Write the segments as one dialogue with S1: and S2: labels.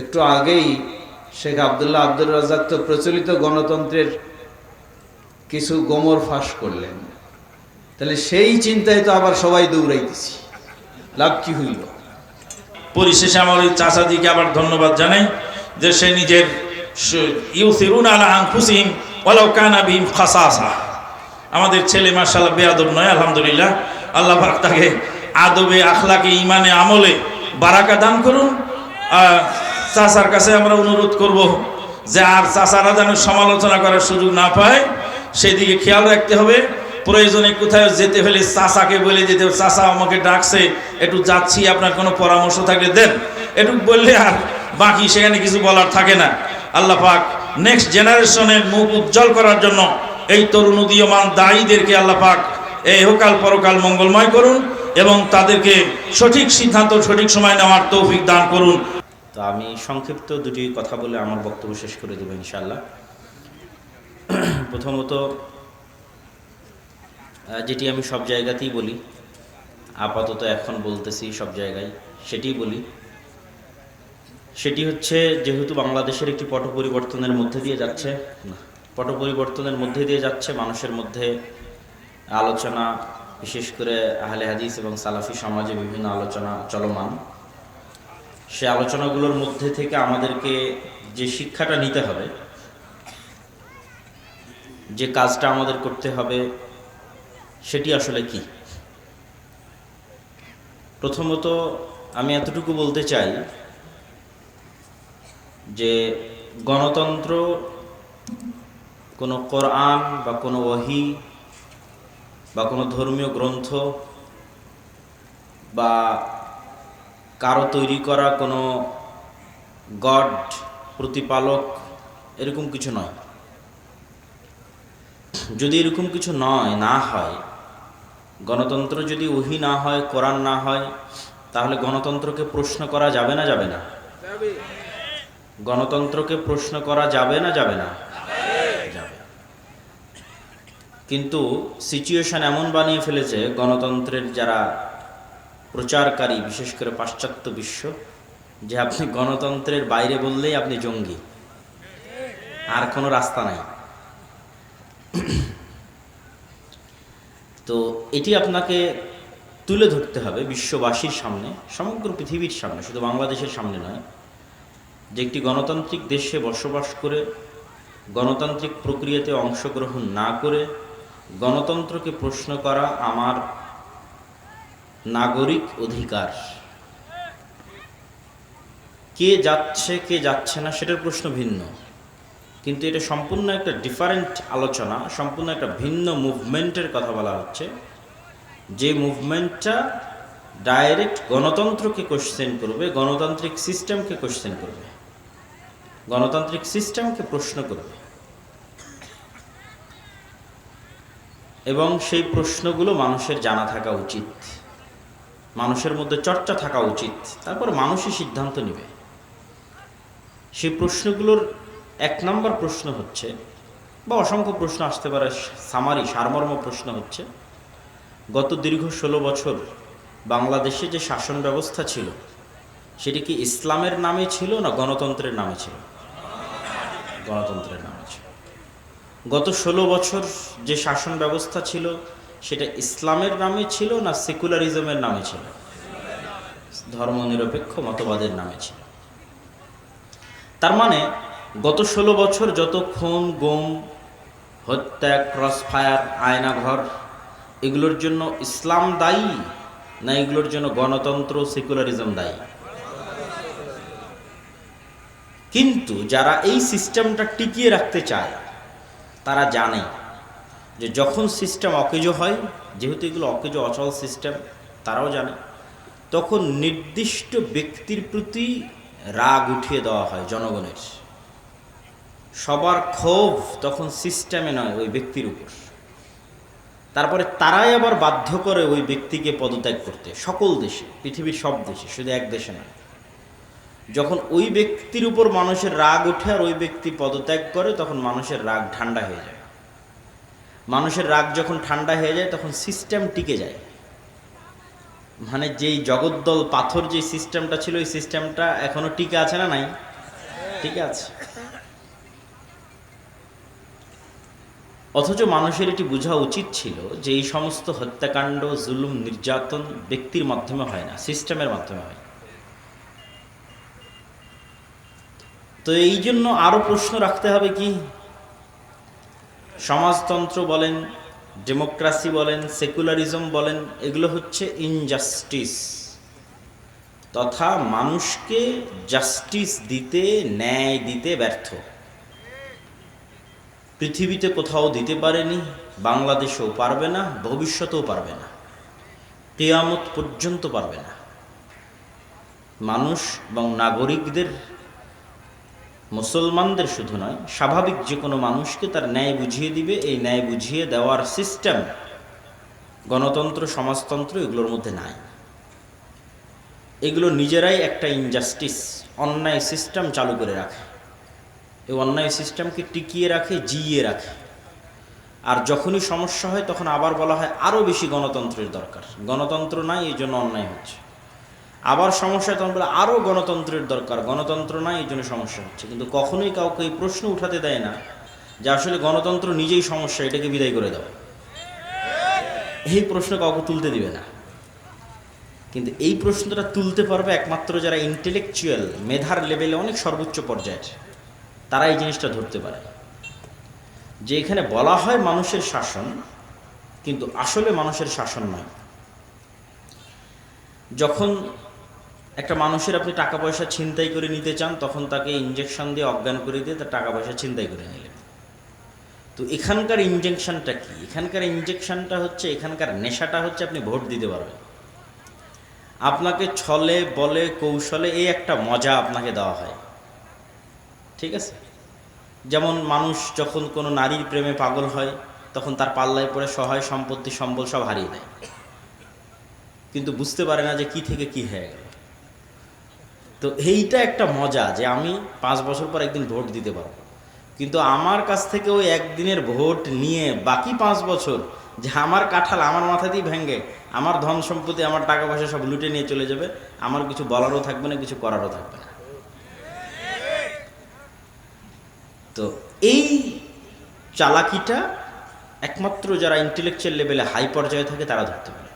S1: একটু আগেই শেখ আবদুল্লাহ আব্দুর রাজাক তো প্রচলিত গণতন্ত্রের কিছু গোমর ফাঁস করলেন। তাহলে সেই চিন্তায় তো আবার সবাই দৌড়াইতেছি। লাভ কি হইল?
S2: পরিশেষে আমার ওই চাচাদিকে আবার ধন্যবাদ জানাই যে সে নিজের ইউসিরুন আলা আনফুসিহিম ওয়ালাউ কানা বিহিম খাসাসা। আমাদের ছেলে মাশাআল্লাহ বেয়াদব নয়, আলহামদুলিল্লাহ। আল্লাহ তাকে আদবে, আখলাকে ইমানে আমলে বারাকা দান করুন। চাচার কাছে আমরা অনুরোধ করব যে আর চাচারা যেন সমালোচনা করার সুযোগ না পায়, সেদিকে খেয়াল রাখতে হবে। প্রয়োজনে কোথায় যেতে হলে চাচাকে বলে যেতে হবে, চাচা আমাকে ডাকছে, একটু যাচ্ছি, আপনার কোনো পরামর্শ থাকলে দেন। একটু বললে আর বাকি সেখানে কিছু বলার থাকে না। আল্লাহ পাক নেক্সট জেনারেশনের মুখ উজ্জ্বল করার জন্য এই তরুণ উদীয়মান দায়ীদেরকে আল্লাহ পাক এই হোকাল পরকাল মঙ্গলময় করুন এবং তাদেরকে সঠিক সিদ্ধান্ত, সঠিক সময় নেওয়ার তৌফিক দান করুন।
S3: তো আমি সংক্ষিপ্ত দুটি কথা বলে আমার বক্তব্য শেষ করে দেবো ইনশাল্লাহ প্রথমত যেটি আমি সব জায়গাতেই বলি, আপাতত এখন বলতেছি সব জায়গায় সেটি বলি। সেটি হচ্ছে যেহেতু বাংলাদেশের একটি পট পরিবর্তনের মধ্যে দিয়ে যাচ্ছে পট পরিবর্তনের মধ্যে দিয়ে যাচ্ছে, মানুষের মধ্যে আলোচনা, বিশেষ করে আহলে হাদিস এবং সালাফি সমাজে বিভিন্ন আলোচনা চলমান। সে আলোচনাগুলোর মধ্যে থেকে আমাদেরকে যে শিক্ষাটা নিতে হবে, যে কাজটা আমাদের করতে হবে, সেটি আসলে কি? প্রথমত আমি এতটুকু বলতে চাই যে গণতন্ত্র কোনো কোরআন বা কোনো ওহি বা কোনো ধর্মীয় গ্রন্থ বা কারও তৈরি করা কোনো গড, প্রতিপালক, এরকম কিছু নয়। যদি এরকম কিছু নয়, না হয়, গণতন্ত্র যদি ওহি না হয়, কোরআন না হয়, তাহলে গণতন্ত্রকে প্রশ্ন করা যাবে না যাবে না? গণতন্ত্রকে প্রশ্ন করা যাবে না যাবে না? কিন্তু সিচুয়েশন এমন বানিয়ে ফেলেছে, গণতন্ত্রের যারা প্রচারকারী, বিশেষ করে পাশ্চাত্য বিশ্ব, যে আপনি গণতন্ত্রের বাইরে বললেই আপনি জঙ্গি। আর কোনো রাস্তা নাই। তো এটি আপনাকে তুলে ধরতে হবে বিশ্ববাসীর সামনে, সমগ্র পৃথিবীর সামনে, শুধু বাংলাদেশের সামনে নয়, যে একটি গণতান্ত্রিক দেশে বসবাস করে, গণতান্ত্রিক প্রক্রিয়াতে অংশগ্রহণ না করে, গণতন্ত্রকে প্রশ্ন করা আমার নাগরিক অধিকার। কে যাচ্ছে কে যাচ্ছে না, সেটার প্রশ্ন ভিন্ন। কিন্তু এটা সম্পূর্ণ একটা ডিফারেন্ট আলোচনা, সম্পূর্ণ একটা ভিন্ন মুভমেন্টের কথা বলা হচ্ছে। যে মুভমেন্টটা ডাইরেক্ট গণতন্ত্রকে কোশ্চেন করবে, গণতান্ত্রিক সিস্টেমকে কোশ্চেন করবে। গণতান্ত্রিক সিস্টেমকে প্রশ্ন করবে। এবং সেই প্রশ্নগুলো মানুষের জানা থাকা উচিত। মানুষের মধ্যে চর্চা থাকা উচিত। তারপর মানুষই সিদ্ধান্ত নেবে। সেই প্রশ্নগুলোর এক নম্বর প্রশ্ন হচ্ছে, বা অসংখ্য প্রশ্ন আসতে পারে, সামারি, সারমর্ম প্রশ্ন হচ্ছে, গত দীর্ঘ ষোলো বছর বাংলাদেশে যে শাসন ব্যবস্থা ছিল, সেটি কি ইসলামের নামে ছিল না গণতন্ত্রের নামে ছিল? গণতন্ত্রের নামে ছিল। গত ষোলো বছর যে শাসন ব্যবস্থা ছিল সেটা ইসলামের নামে ছিল না সেকুলারিজমের নামে ছিল? ধর্মনিরপেক্ষ মতবাদের নামে ছিল। তার মানে গত ষোলো বছর যত খুন, গুম, হত্যা ক্রস ফায়ার আয়নাঘর, এগুলোর জন্য ইসলাম দায়ী না এগুলোর জন্য গণতন্ত্র, সেকুলারিজম দায়ী? কিন্তু যারা এই সিস্টেমটা টিকিয়ে রাখতে চায়, তারা জানে যে যখন সিস্টেম অকেজো হয়, যেহেতু এগুলো অকেজো অচল সিস্টেম তারাও জানে, তখন নির্দিষ্ট ব্যক্তির প্রতি রাগ উঠিয়ে দেওয়া হয় জনগণের। সবার ক্ষোভ তখন সিস্টেমে নয়, ওই ব্যক্তির উপর। তারপরে তারাই আবার বাধ্য করে ওই ব্যক্তিকে পদত্যাগ করতে। সকল দেশে, পৃথিবীর সব দেশে, শুধু এক দেশে নয়। যখন ওই ব্যক্তির উপর মানুষের রাগ ওঠে আর ওই ব্যক্তি পদত্যাগ করে, তখন মানুষের রাগ ঠান্ডা হয়ে যায়। মানুষের রাগ যখন ঠান্ডা হয়ে যায়, তখন সিস্টেম টিকে যায়। মানে যেই জগদ্দল পাথর যে সিস্টেমটা ছিল, ওই সিস্টেমটা এখনও টিকে আছে না নাই? ঠিক আছে। অথচ মানুষের এটি বোঝা উচিত ছিল যে এই সমস্ত হত্যাকাণ্ড, জুলুম, নির্যাতন ব্যক্তির মাধ্যমে হয় না সিস্টেমের মাধ্যমে হয়। তো এই জন্য আরও প্রশ্ন রাখতে হবে কি? সমাজতন্ত্র বলেন, ডেমোক্রাসি বলেন, সেকুলারিজম বলেন, এগুলো হচ্ছে ইনজাস্টিস তথা মানুষকে জাস্টিস দিতে, ন্যায় দিতে ব্যর্থ। পৃথিবীতে কোথাও দিতে পারেনি, বাংলাদেশেও পারবে না, ভবিষ্যতেও পারবে না, কেয়ামত পর্যন্ত পারবে না। মানুষ এবং নাগরিকদের মুসলমানদের শুধু নয়, স্বাভাবিক যে কোনো মানুষকে তার ন্যায় বুঝিয়ে দিবে। এই ন্যায় বুঝিয়ে দেওয়ার সিস্টেম গণতন্ত্র, সমাজতন্ত্র এগুলোর মধ্যে নাই। এগুলো নিজেরাই একটা ইনজাস্টিস অন্যায় সিস্টেম চালু করে রাখে। এই অন্যায় সিস্টেমকে টিকিয়ে রাখে, জিইয়ে রাখে। আর যখনই সমস্যা হয়, তখন আবার বলা হয় আরও বেশি গণতন্ত্রের দরকার। গণতন্ত্র নাই এই জন্য অন্যায় হচ্ছে। আবার সমস্যা তখন বলে আরও গণতন্ত্রের দরকার। গণতন্ত্র নাই, এই জন্য সমস্যা হচ্ছে। কিন্তু কখনোই কাউকে এই প্রশ্ন উঠাতে দেয় না যে আসলে গণতন্ত্র নিজেই সমস্যা, এটাকে বিদায় করে দাও। এই প্রশ্ন কাউকে তুলতে দিবে না। কিন্তু এই প্রশ্নটা তুলতে পারবে একমাত্র যারা ইন্টেলেকচুয়াল মেধার লেভেলে অনেক সর্বোচ্চ পর্যায়ের। তারা এই জিনিসটা ধরতে পারে। যে এখানে বলা হয় মানুষের শাসন, কিন্তু আসলে মানুষের শাসন নয়। যখন একটা মানুষের আপনি টাকা পয়সা ছিনতাই করে নিতে চান, তখন তাকে ইঞ্জেকশন দিয়ে অজ্ঞান করে দিয়ে তার টাকা পয়সা ছিনতাই করে নিলেন। তো এখানকার ইঞ্জেকশনটা কি? এখানকার ইঞ্জেকশনটা হচ্ছে, এখানকার নেশাটা হচ্ছে আপনি ভোট দিতে পারবেন। আপনাকে ছলে, বলে, কৌশলে এই একটা মজা আপনাকে দেওয়া হয়। ঠিক আছে? যেমন মানুষ যখন কোনো নারীর প্রেমে পাগল হয়, তখন তার পাল্লায় পড়ে সহায়, সম্পত্তি, সম্বল সব হারিয়ে দেয়। কিন্তু বুঝতে পারে না যে কি থেকে কি হয়ে গেল। তো এইটা একটা মজা যে আমি পাঁচ বছর পর একদিন ভোট দিতে পারব। কিন্তু আমার কাছ থেকে ওই একদিনের ভোট নিয়ে বাকি পাঁচ বছর যে আমার কাঁঠাল আমার মাথাতেই ভেঙে আমার ধন সম্পত্তি, আমার টাকা পয়সা সব লুটে নিয়ে চলে যাবে, আমার কিছু বলারও থাকবে না, কিছু করারও থাকবে না। তো এই চালাকিটা একমাত্র যারা ইন্টেলেকচুয়াল লেভেলে হাই পর্যায়ে থাকে তারা ধরতে পারে।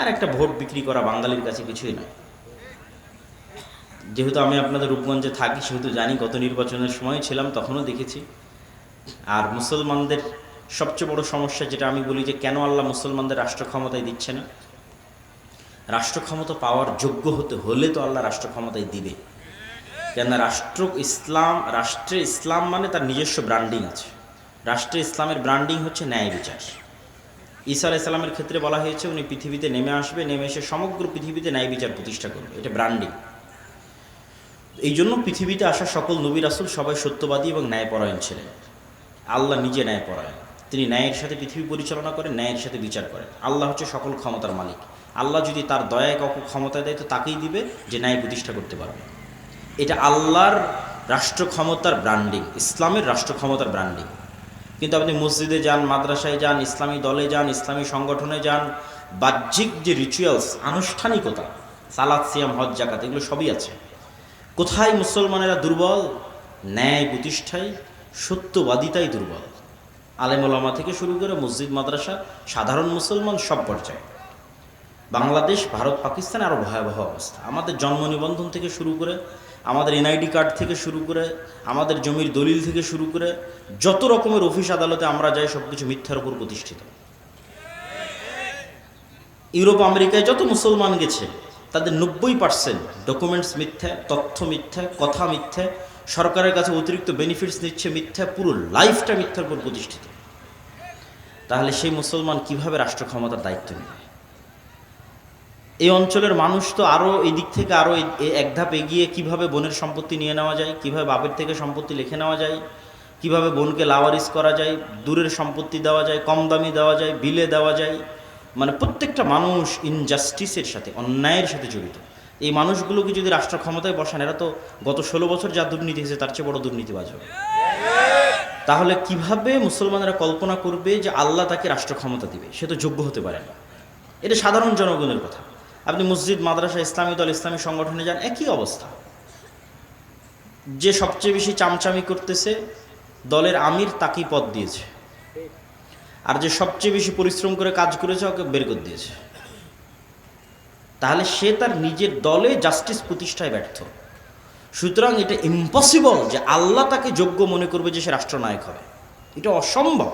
S3: আর একটা ভোট বিক্রি করা বাঙালির কাছে কিছুই নয়। যেহেতু আমি আপনাদের রূপগঞ্জে থাকি, সেহেতু জানি গত নির্বাচনের সময় ছিলাম, তখনও দেখেছি। আর মুসলমানদের সবচেয়ে বড় সমস্যা যেটা আমি বলি যে, কেন আল্লাহ মুসলমানদের রাষ্ট্র ক্ষমতায় দিচ্ছে না? রাষ্ট্র ক্ষমতা পাওয়ার যোগ্য হতে হলে তো আল্লাহ রাষ্ট্র ক্ষমতায় দিবে। কেননা রাষ্ট্র ইসলাম, রাষ্ট্রে ইসলাম মানে তার নিজস্ব ব্র্যান্ডিং আছে। রাষ্ট্রে ইসলামের ব্র্যান্ডিং হচ্ছে ন্যায় বিচার। ঈসা আলাইসাল্লামের ক্ষেত্রে বলা হয়েছে, উনি পৃথিবীতে নেমে আসবে, নেমে এসে সমগ্র পৃথিবীতে ন্যায় বিচার প্রতিষ্ঠা করবে। এটা ব্র্যান্ডিং এই জন্য পৃথিবীতে আসা সকল নবী রাসুল সবাই সত্যবাদী এবং ন্যায়পরায়ণ ছিলেন। আল্লাহ নিজে ন্যায়পরায়ণ। তিনি ন্যায়ের সাথে পৃথিবী পরিচালনা করেন, ন্যায়ের সাথে বিচার করেন। আল্লাহ হচ্ছে সকল ক্ষমতার মালিক। আল্লাহ যদি তার দয়ায় কাউকে ক্ষমতা দেয়, তো তাকেই দিবে যে ন্যায় প্রতিষ্ঠা করতে পারবে। এটা আল্লাহর রাষ্ট্র ক্ষমতার ব্র্যান্ডিং ইসলামের রাষ্ট্র ক্ষমতার ব্র্যান্ডিং কিন্তু আপনি মসজিদে যান, মাদ্রাসায় যান, ইসলামী দলে যান, ইসলামী সংগঠনে যান, বাহ্যিক যে রিচুয়ালস আনুষ্ঠানিকতা, সালাদ, সিয়াম, হজ জাকাত এগুলো সবই আছে। কোথায় মুসলমানেরা দুর্বল? ন্যায় প্রতিষ্ঠায়, সত্যবাদিতাই দুর্বল। আলেমুলামা থেকে শুরু করে মসজিদ, মাদ্রাসা, সাধারণ মুসলমান সব পর্যায়ে। বাংলাদেশ, ভারত, পাকিস্তান আরও ভয়াবহ অবস্থা। আমাদের জন্ম নিবন্ধন থেকে শুরু করে, আমাদের এনআইডি কার্ড থেকে শুরু করে, আমাদের জমির দলিল থেকে শুরু করে, যত রকমের অফিস আদালতে আমরা যাই সব কিছু মিথ্যার উপর প্রতিষ্ঠিত। ইউরোপ, আমেরিকায় যত মুসলমান গেছে তাদের নব্বই পার্সেন্ট ডকুমেন্টস মিথ্যা, তথ্য মিথ্যা, কথা মিথ্যা, সরকারের কাছে অতিরিক্ত বেনিফিটস নিচ্ছে মিথ্যা, পুরো লাইফটা মিথ্যার উপর প্রতিষ্ঠিত। তাহলে সেই মুসলমান কীভাবে রাষ্ট্র ক্ষমতার দায়িত্ব নেবে? এই অঞ্চলের মানুষ তো আরও এই দিক থেকে আরও এক ধাপ এগিয়ে কীভাবে বোনের সম্পত্তি নিয়ে নেওয়া যায়, কীভাবে বাপের থেকে সম্পত্তি লিখে নেওয়া যায়, কীভাবে বোনকে লাওয়ারিস করা যায়, দূরের সম্পত্তি দেওয়া যায়, কম দামি দেওয়া যায়, বিলে দেওয়া যায় মানে প্রত্যেকটা মানুষ ইনজাস্টিসের সাথে, অন্যায়ের সাথে জড়িত। এই মানুষগুলোকে যদি রাষ্ট্র ক্ষমতায় বসান, এরা তো গত ষোলো বছর যা দুর্নীতি হয়েছে, তার চেয়ে বড় দুর্নীতিবাজ হবে। তাহলে কীভাবে মুসলমানেরা কল্পনা করবে যে আল্লাহ তাকে রাষ্ট্র ক্ষমতা দিবে? সে তো যোগ্য হতে পারে না। এটা সাধারণ জনগণের কথা। আপনি মসজিদ, মাদ্রাসা, ইসলামী দল, ইসলামী সংগঠনে যান, একই অবস্থা। যে সবচেয়ে বেশি চামচামি করতেছে, দলের আমির তাকেই পদ দিয়েছে। আর যে সবচেয়ে বেশি পরিশ্রম করে কাজ করেছে, ওকে বের করে দিয়েছে। তাহলে সে তার নিজের দলে জাস্টিস প্রতিষ্ঠায় ব্যর্থ। সুতরাং এটা ইম্পসিবল যে আল্লাহ তাকে যোগ্য মনে করবে যে সে রাষ্ট্রনায়ক হবে। এটা অসম্ভব।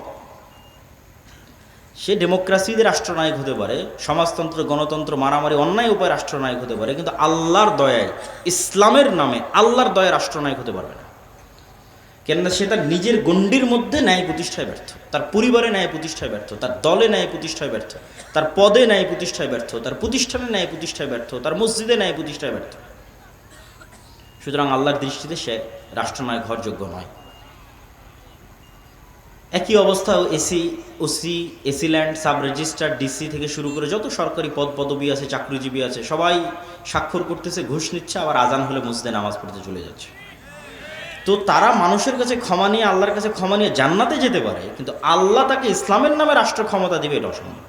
S3: সে ডেমোক্রেসিতে রাষ্ট্রনায়ক হতে পারে, সমাজতন্ত্র, গণতন্ত্র, মারামারি, অন্যায় উপায় রাষ্ট্রনায়ক হতে পারে, কিন্তু আল্লাহর দয়ায়, ইসলামের নামে আল্লাহর দয়ায় রাষ্ট্রনায়ক হতে পারবে না। কেননা সে তার নিজের গণ্ডির মধ্যে ন্যায় প্রতিষ্ঠায় ব্যর্থ। তার পরিবারে ন্যায় প্রতিষ্ঠায় ব্যর্থ। তার দলে ন্যায় প্রতিষ্ঠায় ব্যর্থ। তার পদে ন্যায় প্রতিষ্ঠায় ব্যর্থ। তার প্রতিষ্ঠানে ন্যায় প্রতিষ্ঠায় ব্যর্থ। তার মসজিদে ন্যায় প্রতিষ্ঠায় ব্যর্থ। সুতরাং আল্লাহর দৃষ্টিতে সে রাষ্ট্রনায়ক হওয়ার যোগ্য নয়। একই অবস্থা AC, OC AC land sub registrar, DC থেকে শুরু করে যত সরকারি পদ, পদবি আছে, চাকরিজীবী আছে, সবাই স্বাক্ষর করতেছে, ঘুষ নিচ্ছে, আবার আজান হলে মসজিদে নামাজ পড়তে চলে যাচ্ছে। তো তারা মানুষের কাছে ক্ষমা নিয়ে, আল্লাহর কাছে ক্ষমা নিয়ে জান্নাতে যেতে পারে, কিন্তু আল্লাহ তাকে ইসলামের নামে রাষ্ট্র ক্ষমতা দিবে এটা অসম্ভব।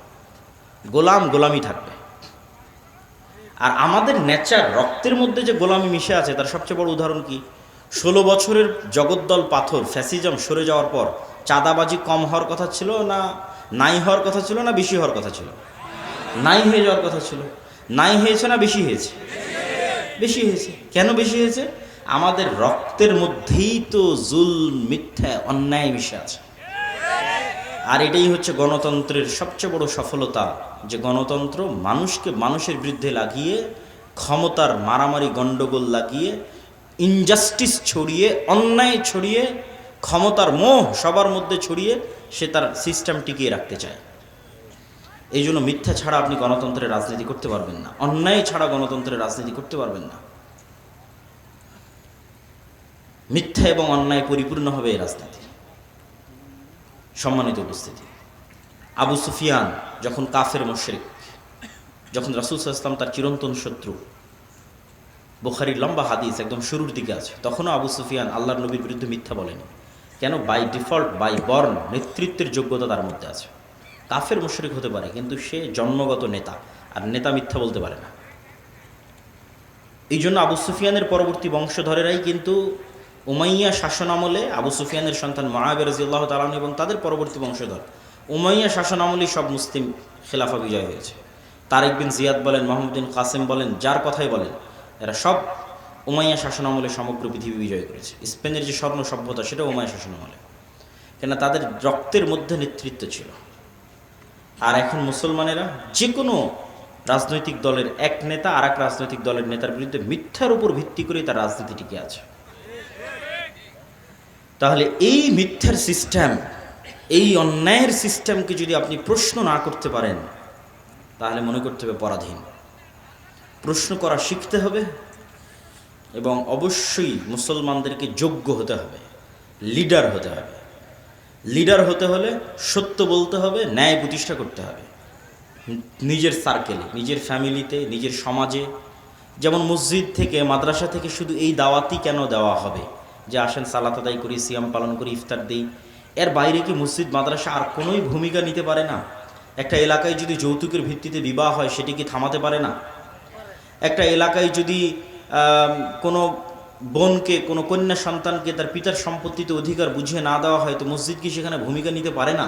S3: গোলাম গোলামি থাকবে। আর আমাদের নেচার, রক্তের মধ্যে যে গোলামি মিশে আছে, তার সবচেয়ে বড় উদাহরণ কি? ষোলো বছরের জগদ্দল পাথর, ফ্যাসিজম সরে যাওয়ার পর চাঁদাবাজি কম হওয়ার কথা ছিল না, নাই হওয়ার কথা ছিল না, বেশি হওয়ার কথা ছিল? নাই হয়ে যাওয়ার কথা ছিল। নাই হয়েছে না, বেশি হয়েছে? বেশি হয়েছে। কেন বেশি হয়েছে? আমাদের রক্তের মধ্যেই তো জুল মিথ্যা, অন্যায় মিশে আছে। আর এটাই হচ্ছে গণতন্ত্রের সবচেয়ে বড় সফলতা, যে গণতন্ত্র মানুষকে মানুষের বিরুদ্ধে লাগিয়ে, ক্ষমতার মারামারি গণ্ডগোল লাগিয়ে ইনজাস্টিস ছড়িয়ে, অন্যায় ছড়িয়ে, ক্ষমতার মোহ সবার মধ্যে ছড়িয়ে সে তার সিস্টেম টিকিয়ে রাখতে চায়। এই জন্য মিথ্যা ছাড়া আপনি গণতন্ত্রের রাজনীতি করতে পারবেন না। অন্যায় ছাড়া গণতন্ত্রের রাজনীতি করতে পারবেন না। মিথ্যা এবং অন্যায় পরিপূর্ণ হবে এই রাজনীতি। সম্মানিত উপস্থিতি। আবু সুফিয়ান যখন কাফের মোশরিক, যখন রাসুল ইসলাম তার চিরন্তন শত্রু, বোখারির লম্বা হাদিস একদম শুরুর দিকে আছে, তখনও আবু সুফিয়ান আল্লাহর নবীর বিরুদ্ধে মিথ্যা বলেনি। কেন? বাই ডিফল্ট বাই বর্ন নেতৃত্বের যোগ্যতা তার মধ্যে আছে। কাফের মুশরিক হতে পারে, কিন্তু সে জন্মগত নেতা, আর নেতা মিথ্যা বলতে পারে না। এই জন্য আবু সুফিয়ানের পরবর্তী বংশধরেরাই কিন্তু উমাইয়া শাসন আমলে আবু সুফিয়ানের সন্তান মহাবের রাজিউল্লাহ তালান এবং তাদের পরবর্তী বংশধর। উমাইয়া শাসন আমলেই সব মুসলিম খেলাফা বিজয় হয়েছে। তারেক বিন জিয়াদ বলেন মোহাম্মদিন কাসেম বলেন, যার কথাই বলেন, এরা সব উমাইয়া শাসন আমলে সমগ্র পৃথিবী বিজয় করেছে। স্পেনের যে স্বর্ণ সভ্যতা সেটা উমাইয়া শাসন আমলে। কেন তাদের রক্তের মধ্যে নেতৃত্ব ছিল। আর এখন মুসলমানেরা যে কোনো রাজনৈতিক দলের এক নেতা আর এক রাজনৈতিক দলের নেতার বিরুদ্ধে মিথ্যার উপর ভিত্তি করে তার রাজনীতি টিকে আছে। তাহলে এই মিথ্যার সিস্টেম, এই অন্যায়ের সিস্টেমকে যদি আপনি প্রশ্ন না করতে পারেন, তাহলে মনে করতে হবে পরাধীন। প্রশ্ন করা শিখতে হবে এবং অবশ্যই মুসলমানদেরকে যোগ্য হতে হবে, লিডার হতে হবে। লিডার হতে হলে সত্য বলতে হবে, ন্যায় প্রতিষ্ঠা করতে হবে। নিজের সার্কেলে নিজের ফ্যামিলিতে নিজের সমাজে। যেমন মসজিদ থেকে, মাদ্রাসা থেকে শুধু এই দাওয়াতই কেন দেওয়া হবে? যে আসেন, সালাত আদায় করি, সিয়াম পালন করি, ইফতার দিই। এর বাইরে কি মসজিদ, মাদ্রাসা আর কোনোই ভূমিকা নিতে পারে না? একটা এলাকায় যদি যৌতুকের ভিত্তিতে বিবাহ হয়, সেটি কি থামাতে পারে না? একটা এলাকায় যদি কোনো বোনকে, কোনো কন্যা সন্তানকে তার পিতার সম্পত্তিতে অধিকার বুঝিয়ে না দেওয়া হয়, তো মসজিদ কি সেখানে ভূমিকা নিতে পারে না?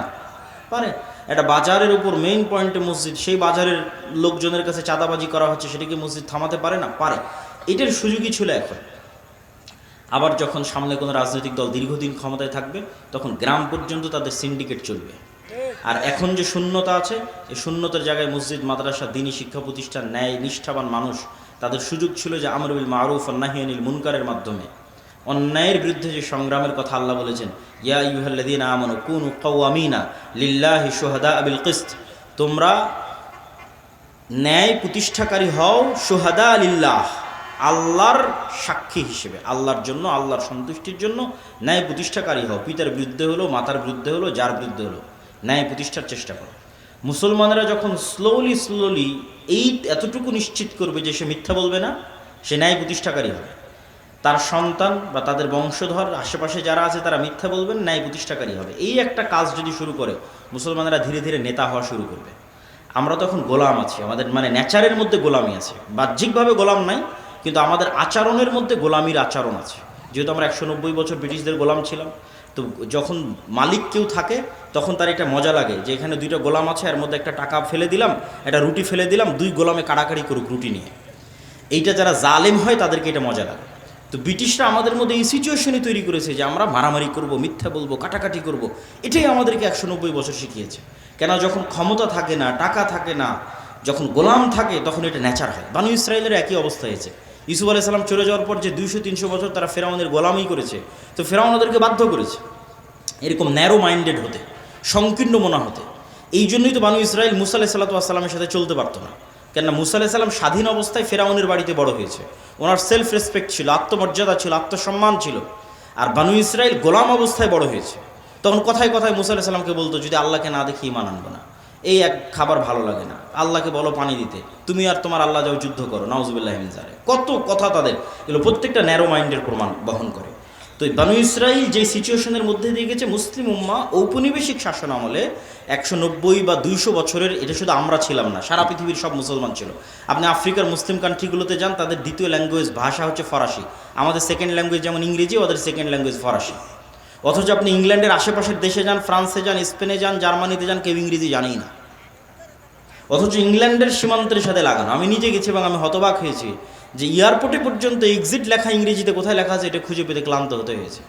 S3: পারে। একটা বাজারের উপর মেইন পয়েন্টে মসজিদ, সেই বাজারের লোকজনের কাছে চাঁদাবাজি করা হচ্ছে সেটাকে মসজিদ থামাতে পারে না? পারে। এটার সুযোগই ছিল এখন। আবার যখন সামনে কোনো রাজনৈতিক দল দীর্ঘদিন ক্ষমতায় থাকবে, তখন গ্রাম পর্যন্ত তাদের সিন্ডিকেট চলবে। আর এখন যে শূন্যতা আছে, এই শূন্যতার জায়গায় মসজিদ, মাদ্রাসা, দিনী শিক্ষা প্রতিষ্ঠান, ন্যায়, নিষ্ঠাবান মানুষ, তাদের সুযোগ ছিল যে আমরুল মারুফ নাহিয়ানিল মুনকারের মাধ্যমে। অন্যায়ের বিরুদ্ধে যে সংগ্রামের কথা আল্লাহ বলেছেন, ইয়া ইউহাল্লাদিন আমানু কুনু কওয়ামিনা লিল্লাহি সোহাদা আবিল কিস্ত। তোমরা ন্যায় প্রতিষ্ঠাকারী হও সোহাদা আলিল্লাহ আল্লাহর সাক্ষী হিসেবে, আল্লাহর জন্য, আল্লাহর সন্তুষ্টির জন্য ন্যায় প্রতিষ্ঠাকারী হও। পিতার বিরুদ্ধে হলো, মাতার বিরুদ্ধে হলো, যার বিরুদ্ধে হলো। ন্যায় প্রতিষ্ঠার চেষ্টা করো। মুসলমানেরা যখন স্লোলি স্লোলি এই এতটুকু নিশ্চিত করবে যে সে মিথ্যা বলবে না, সে ন্যায় প্রতিষ্ঠাকারী হবে। তার সন্তান বা তাদের বংশধর, আশেপাশে যারা আছে তারা মিথ্যা বলবেন, ন্যায় প্রতিষ্ঠাকারী হবে। এই একটা কাজ যদি শুরু করে, মুসলমানেরা ধীরে ধীরে নেতা হওয়া শুরু করবে। আমরা তখন গোলাম আছি। আমাদের মানে নেচারের মধ্যে গোলামি আছে। বাহ্যিকভাবে গোলাম নাই কিন্তু আমাদের আচরণের মধ্যে গোলামির আচরণ আছে। যেহেতু আমরা একশো নব্বই বছর ব্রিটিশদের গোলাম ছিলাম, তো যখন মালিক কেউ থাকে, তখন তার একটা মজা লাগে যে এখানে দুইটা গোলাম আছে, এর মধ্যে একটা টাকা ফেলে দিলাম, একটা রুটি ফেলে দিলাম, দুই গোলামে কাড়াকাড়ি করুক রুটি নিয়ে। এইটা যারা জালেম হয়, তাদেরকে এটা মজা লাগে। তো ব্রিটিশরা আমাদের মধ্যে এই সিচুয়েশনই তৈরি করেছে যে আমরা মারামারি করব, মিথ্যা বলব, কাটাকাটি করব। এটাই আমাদেরকে একশো নব্বই বছর শিখিয়েছে। কেন যখন ক্ষমতা থাকে না, টাকা থাকে না, যখন গোলাম থাকে, তখন এটা ন্যাচার হয়। বানু ইসরায়েলের একই অবস্থা হয়েছে। ইসুফ আলাইসাল্লাম চলে যাওয়ার পর যে দুইশো, তিনশো বছর তারা ফেরাউনের গোলামই করেছে, তো ফেরাউন ওদেরকে বাধ্য করেছে। এরকম ন্যারো মাইন্ডেড হতে, সংকীর্ণ মনা হতে। এই জন্যই তো বানু ইসরায়েল মুসা আলাহ সাল্লাতামের সাথে চলতে পারতো না। কেননা মুসা আলাহ সাল্লাম স্বাধীন অবস্থায় ফেরাউনের বাড়িতে বড় হয়েছে। ওনার সেলফ রেসপেক্ট ছিল, আত্মমর্যাদা ছিল, আত্মসম্মান ছিল। আর বানু ইসরায়েল গোলাম অবস্থায় বড় হয়েছে। তখন কথায় কথায় মুসা আলাহ সাল্লামকে বলতো, যদি আল্লাহকে না দেখি ইমান আনব না। এই এক খাবার ভালো লাগে না। আল্লাহকে বলো পানি দিতে। তুমি আর তোমার আল্লাহ যাও যুদ্ধ করো। নাউজুবিল্লাহ মিনজারে কত কথা তাদের। এগুলো প্রত্যেকটা ন্যারো মাইন্ডের প্রমাণ বহন করে। তো বানু ইসরাইল যে সিচুয়েশনের মধ্যে দিয়ে গেছে, মুসলিম উম্মা ঔপনিবেশিক শাসন আমলে একশো নব্বই বা দুইশো বছরের, এটা শুধু আমরা ছিলাম না, সারা পৃথিবীর সব মুসলমান ছিল। আপনি আফ্রিকার মুসলিম কান্ট্রিগুলোতে যান, তাদের দ্বিতীয় ল্যাঙ্গুয়েজ ভাষা হচ্ছে ফরাসি। আমাদের সেকেন্ড ল্যাঙ্গুয়েজ যেমন ইংরেজি, ওদের সেকেন্ড ল্যাঙ্গুয়েজ ফরাসি। অথচ আপনি ইংল্যান্ডের আশেপাশের দেশে যান, ফ্রান্সে যান, স্পেনে যান, জার্মানিতে যান, কেউ ইংরেজি জানেই না। অথচ ইংল্যান্ডের সীমান্তের সাথে লাগানো। আমি নিজে গেছি এবং আমি হতবাক হয়েছি যে এয়ারপোর্টে পর্যন্ত এক্সিট লেখা ইংরেজিতে কোথায় লেখা আছে এটা খুঁজে পেতে ক্লান্ত হতে হয়েছে।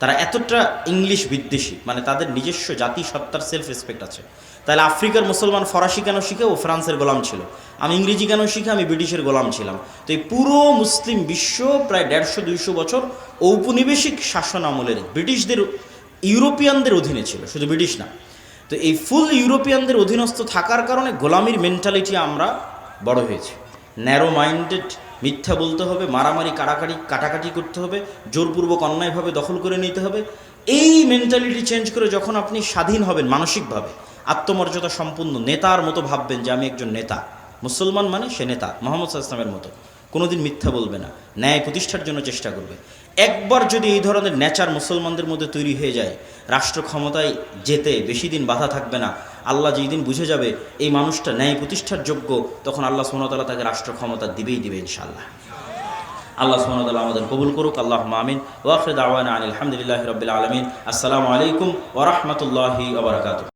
S3: তারা এতটা ইংলিশ বিদ্বেষী মানে তাদের নিজস্ব জাতি, সত্তার সেলফ রেসপেক্ট আছে। তাহলে আফ্রিকার মুসলমান ফরাসি কেন শিখে? ও ফ্রান্সের গোলাম ছিল। আমি ইংরেজি কেন শিখে? আমি ব্রিটিশের গোলাম ছিলাম। তো এই পুরো মুসলিম বিশ্ব প্রায় দেড়শো, দুইশো বছর ঔপনিবেশিক শাসন আমলের ব্রিটিশদের, ইউরোপিয়ানদের অধীনে ছিল, শুধু ব্রিটিশ না। তো এই ফুল ইউরোপিয়ানদের অধীনস্থ থাকার কারণে গোলামির মেন্টালিটি আমরা বড় হয়েছি। ন্যারো মাইন্ডেড মিথ্যা বলতে হবে, মারামারি কাটাকাটি কাটাকাটি করতে হবে, জোরপূর্বক অন্যায়ভাবে দখল করে নিতে হবে। এই মেন্টালিটি চেঞ্জ করে যখন আপনি স্বাধীন হবেন মানসিকভাবে, আত্মমর্যাদা সম্পূর্ণ নেতার মতো ভাববেন যে আমি একজন নেতা। মুসলমান মানে সে নেতা, মোহাম্মদ ইসলামের মতো। কোনোদিন মিথ্যা বলবে না, ন্যায় প্রতিষ্ঠার জন্য চেষ্টা করবে। একবার যদি এই ধরনের নেচার মুসলমানদের মধ্যে তৈরি হয়ে যায়, রাষ্ট্র ক্ষমতায় যেতে বেশি দিন বাধা থাকবে না। আল্লাহ যেই দিন বুঝে যাবে এই মানুষটা ন্যায় প্রতিষ্ঠার যোগ্য, তখন আল্লাহ সোনতালা তাকে রাষ্ট্র ক্ষমতা দিবেই দিবে ইনশাল্লাহ আল্লাহ সোনতালা আমাদের কবুল করুক আল্লাহ মামিন ওয়াফিদ আওয়ান আলহামদুলিল্লাহ রবিল আলমিন। আসসালামু আলাইকুম ওরহমতুল্লাহি